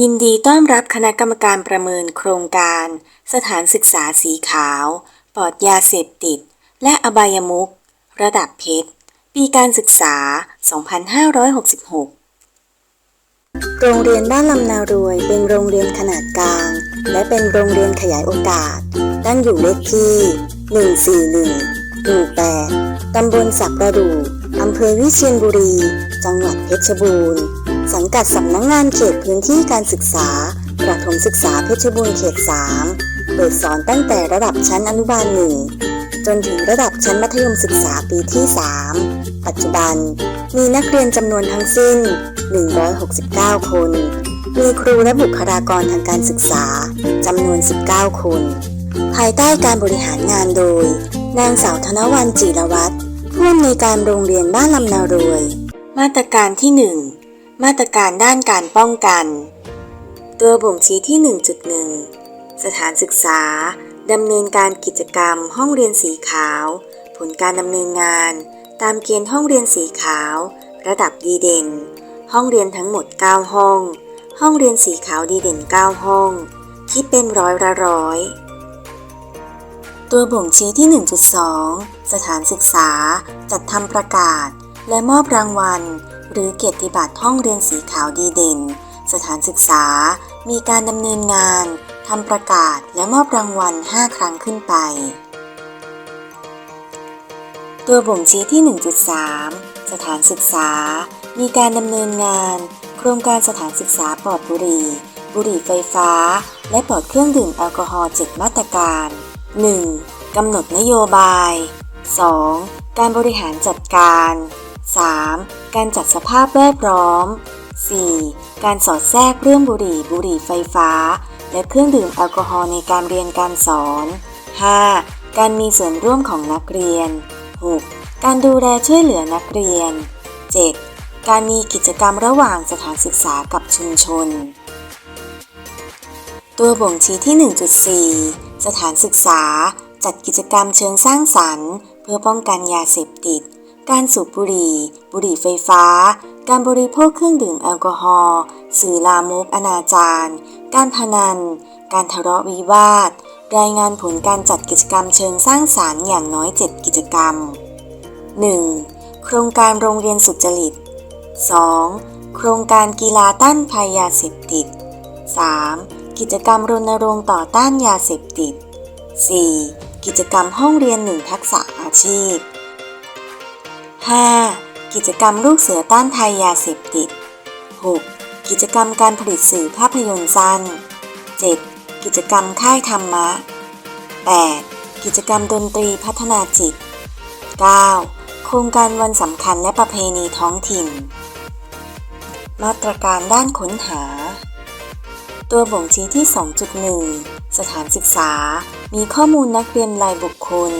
ยินดีต้อนรับคณะกรรมการประเมินโครงการ สถานศึกษาสีขาว ปลอดยาเสพติด และอบายมุขระดับเพชร ปีการศึกษา 2566 โรงเรียนบ้านลำนารวยเป็นโรงเรียนขนาดกลาง และเป็นโรงเรียนขยายโอกาส ตั้งอยู่เลขที่ 141หมู่8ตำบลสักประดู อำเภอวิเชียรบุรี จังหวัดเพชรบูรณ์ สังกัดสำนักงงานเขตพื้นที่การศึกษา ประถมศึกษาเพชรบูรณ์เขต 3 เปิดสอนตั้งแต่ระดับชั้นอนุบาล1จนถึงระดับชั้นมัธยมศึกษาปีที่ 3 ปัจจุบัน มีนักเรียนจำนวนทั้งสิ้น 169 คน มีครูและบุคลากรทางการศึกษาจำนวน 19 คน ภายใต้การบริหารงานโดย นางสาวธนวันจิรวัตรผู้อำนวยการโรงเรียนบ้านลำนารวย มาตรการที่ 1 มาตรการด้านการป้องกัน ตัวบ่งชี้ที่ 1.1 สถานศึกษาดำเนินการกิจกรรมห้องเรียนสีขาว ผลการดำเนินงาน ตามเกณฑ์ห้องเรียนสีขาว ระดับดีเด่น ห้องเรียนทั้งหมด 9 ห้อง ห้องเรียนสีขาวดีเด่น 9 ห้อง คิดเป็นร้อยละร้อย ตัวบ่งชี้ที่ 1.2 สถานศึกษา จัดทำประกาศ และมอบรางวัล หรือเกียรติบัตรห้องเรียนสีขาวดีเด่น สถานศึกษา มีการดำเนินงานทำประกาศและมอบรางวัล 5 ครั้งขึ้นไป ตัวบ่งชี้ที่ 1.3 สถานศึกษา มีการดำเนินงาน โครงการสถานศึกษาปลอดบุหรี่บุหรี่ไฟฟ้า และปลอดเครื่องดื่มแอลกอฮอล์7มาตรการ 1. กำหนดนโยบาย 2. การบริหารจัดการ 3. การจัดสภาพแวดล้อม 4. การสอดแทรกเรื่องบุหรี่บุหรี่ไฟฟ้า และเครื่องดื่มแอลกอฮอล์ในการเรียนการสอน 5. การมีส่วนร่วมของนักเรียน 6. การดูแลช่วยเหลือนักเรียน 7. การมีกิจกรรมระหว่างสถานศึกษากับชุมชน ตัวบ่งชี้ที่ 1.4 สถานศึกษา จัดกิจกรรมเชิงสร้างสรรค์ เพื่อป้องกันยาเสพติด การสูบบุหรี่ บุหรี่ไฟฟ้า การบริโภคเครื่องดื่มแอลกอฮอล์สื่อลามกอนาจารการพนัน การทะเลาะวิวาท รายงานผลการจัดกิจกรรมเชิงสร้างสรรค์อย่างน้อย 7 กิจกรรม 1. โครงการโรงเรียนสุจริต 2. โครงการกีฬาต้านภัยยาเสพติด 3. กิจกรรมรณรงค์ต่อต้านยาเสพติด 4. กิจกรรมห้องเรียนหนึ่งทักษะอาชีพ 5. กิจกรรมลูกเสือต้านภัยยาเสพติด 6. กิจกรรมการผลิตสื่อภาพยนตร์สั้น 7. กิจกรรมค่ายธรรมะ 8. กิจกรรมดนตรีพัฒนาจิต 9. โครงการวันสำคัญและประเพณีท้องถิ่น มาตรการด้านค้นหา ตัวบ่งชี้ที่ 2.1 สถานศึกษา มีข้อมูลนักเรียนรายบุคคล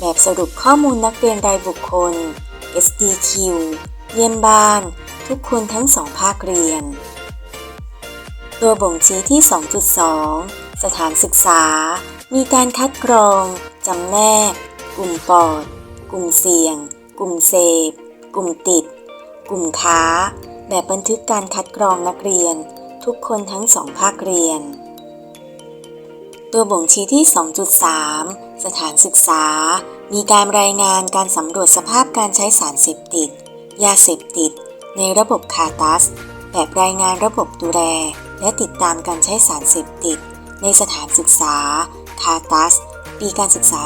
แบบสรุปข้อมูลนักเรียนรายบุคคล SDQ เยี่ยมบ้าน ทุกคนทั้งสองภาคเรียน ตัวบ่งชี้ที่ 2.2 สถานศึกษา มีการคัดกรอง จำแนก กลุ่มปอด กลุ่มเสี่ยง กลุ่มเสพ กลุ่มติด กลุ่มค้า แบบบันทึกการคัดกรองนักเรียน ทุกคนทั้งสองภาคเรียนตัวบ่งชี้ที่ 2.3 สถานศึกษา มีการรายงานการสำรวจสภาพการใช้สารเสพติด ยาเสพติด ในระบบคาตัส แบบรายงานระบบดูแล และติดตามการใช้สารเสพติด ในสถานศึกษา คาตัส ปีการศึกษา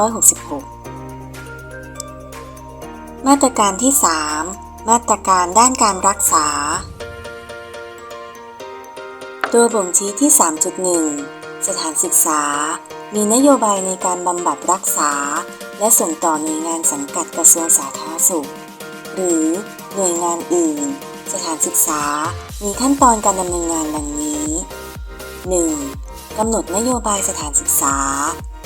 2566 มาตรการที่ 3 มาตรการด้านการรักษา ตัวบ่งชี้ที่ 3.1 สถานศึกษา มีนโยบายในการบำบัดรักษา และส่งต่อหน่วยงานสังกัดกระทรวงสาธารณสุข หรือหน่วยงานอื่น สถานศึกษา มีขั้นตอนการดำเนินงานดังนี้ 1. กำหนดนโยบายสถานศึกษา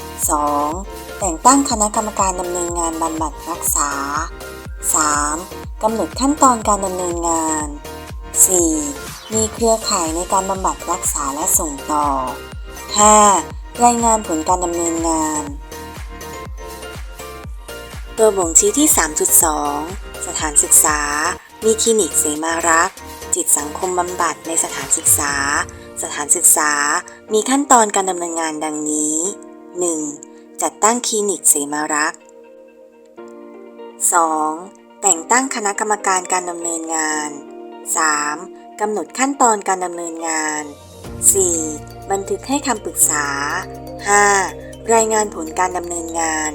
2. แต่งตั้งคณะกรรมการดำเนินงานบำบัดรักษา 3. กำหนดขั้นตอนการดำเนินงาน 4. มีเครือข่ายในการบำบัดรักษาและส่งต่อ 5. รายงานผลการดำเนินงาน ตัวบ่งชี้ที่ 3.2 สถานศึกษา มีคลินิกเสมารัก จิตสังคมบำบัดในสถานศึกษา สถานศึกษา มีขั้นตอนการดำเนินงานดังนี้ 1. จัดตั้งคลินิกเสมารัก 2. แต่งตั้งคณะกรรมการการดำเนินงาน 3. กำหนดขั้นตอนการดำเนินงาน 4. บันทึกให้คำปรึกษา 5. รายงานผลการดำเนินงาน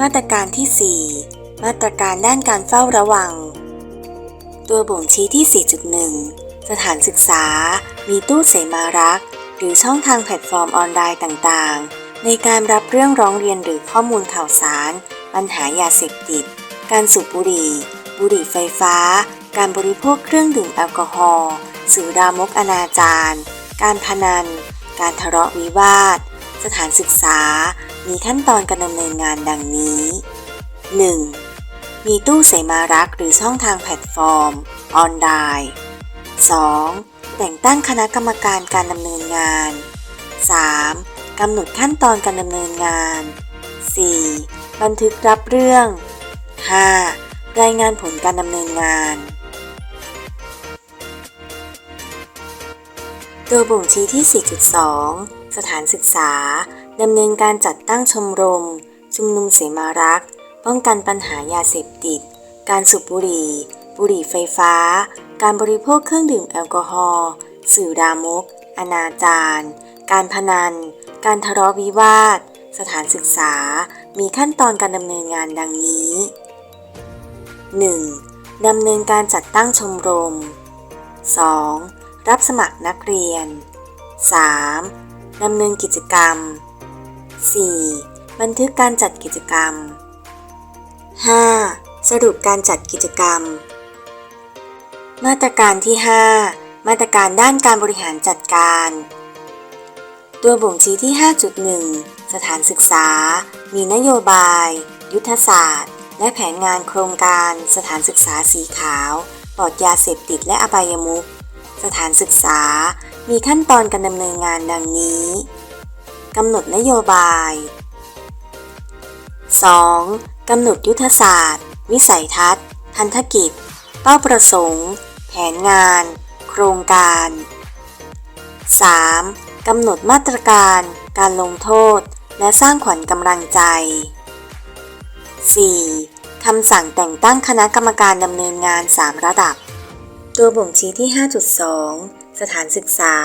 มาตรการที่ 4 มาตรการด้านการเฝ้าระวัง ตัวบ่งชี้ที่ 4.1 สถานศึกษา มีตู้เสมารัก หรือช่องทางแพลตฟอร์มออนไลน์ต่างๆ ในการรับเรื่องร้องเรียนหรือข้อมูลข่าวสาร ปัญหายาเสพติด การสูบบุหรี่ บุหรี่ไฟฟ้า การบริโภคเครื่องดื่มแอลกอฮอล์ สื่อรามกอนาจารการพนัน การทะเลาะวิวาท สถานศึกษา มีขั้นตอนการดำเนินงานดังนี้ 1. มีตู้เสมารักหรือช่องทางแพลตฟอร์ม ออนไลน์ 2. แต่งตั้งคณะกรรมการการดำเนินงาน 3. กำหนดขั้นตอนการดำเนินงาน 4. บันทึกรับเรื่อง 5. รายงานผลการดำเนินงาน ตัวบ่งชี้ที่ 4.2 สถานศึกษาดำเนินการจัดตั้งชมรม ชุมนุมเสมารักษ์ ป้องกันปัญหายาเสพติด การสูบบุหรี่ บุหรี่ไฟฟ้า การบริโภคเครื่องดื่มแอลกอฮอล์ สื่อรามก อนาจารการพนัน การทะเลาะวิวาท สถานศึกษา มีขั้นตอนการดำเนินงานดังนี้ 1. ดำเนินการจัดตั้งชมรม 2. รับสมัครนักเรียน 3. ดำเนินกิจกรรม 4. บันทึกการจัดกิจกรรม 5. สรุปการจัดกิจกรรม มาตรการที่ 5 มาตรการด้านการบริหารจัดการ ตัวบ่งชี้ที่ 5.1 สถานศึกษา มีนโยบาย ยุทธศาสตร์ และแผนงานโครงการสถานศึกษาสีขาว ปลอดยาเสพติดและอบายมุข สถานศึกษา มีขั้นตอนการดำเนินงานดังนี้กำหนดนโยบาย 2. กำหนดยุทธศาสตร์ วิสัยทัศน์ พันธกิจ เป้าประสงค์ แผนงาน โครงการ 3. กำหนดมาตรการ การลงโทษ และสร้างขวัญกำลังใจ 4. คำสั่งแต่งตั้งคณะกรรมการดำเนินงาน 3 ระดับ ตัวบ่งชี้ที่ 5.2 สถานศึกษา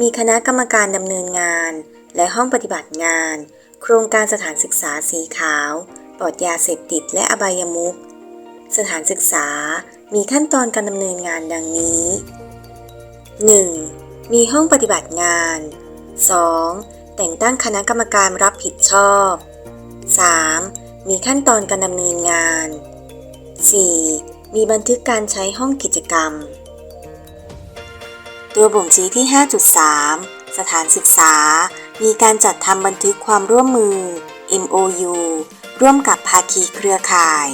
มีคณะกรรมการดำเนินงาน และห้องปฏิบัติงาน โครงการสถานศึกษาสีขาว ปลอดยาเสพติดและอบายมุขสถานศึกษา มีขั้นตอนการดำเนินงานดังนี้ 1. มีห้องปฏิบัติงาน 2. แต่งตั้งคณะกรรมการรับผิดชอบ 3. มีขั้นตอนการดำเนินงาน 4. มีบันทึกการใช้ห้องกิจกรรม ตัวบ่งชี้ที่ 5.3 สถานศึกษา มีการจัดทำบันทึกความร่วมมือ MOU ร่วมกับภาคีเครือข่าย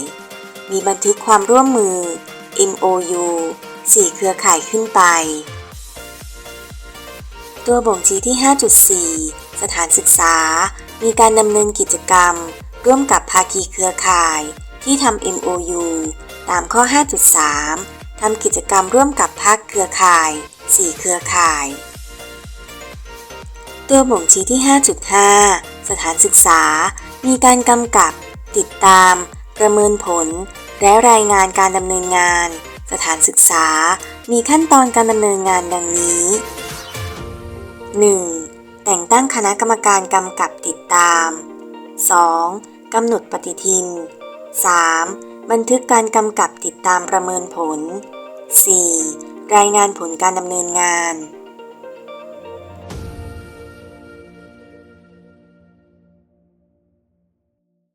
มีบันทึกความร่วมมือ MOU 4 เครือข่ายขึ้นไป ตัวบ่งชี้ที่ 5.4 สถานศึกษา มีการดำเนินกิจกรรม ร่วมกับภาคีเครือข่ายที่ทำ MOU ตามข้อ 5.3 ทำกิจกรรมร่วมกับภาคเครือข่าย 4 เครือข่าย ตัวบ่งชี้ที่ 5.5 สถานศึกษา มีการกำกับ ติดตาม ประเมินผล และรายงานการดำเนินงาน สถานศึกษา มีขั้นตอนการดำเนินงานดังนี้ 1. แต่งตั้งคณะกรรมการกำกับติดตาม 2. กำหนดปฏิทิน 3. บันทึกการกำกับติดตามประเมินผล 4. รายงานผลการดำเนินงาน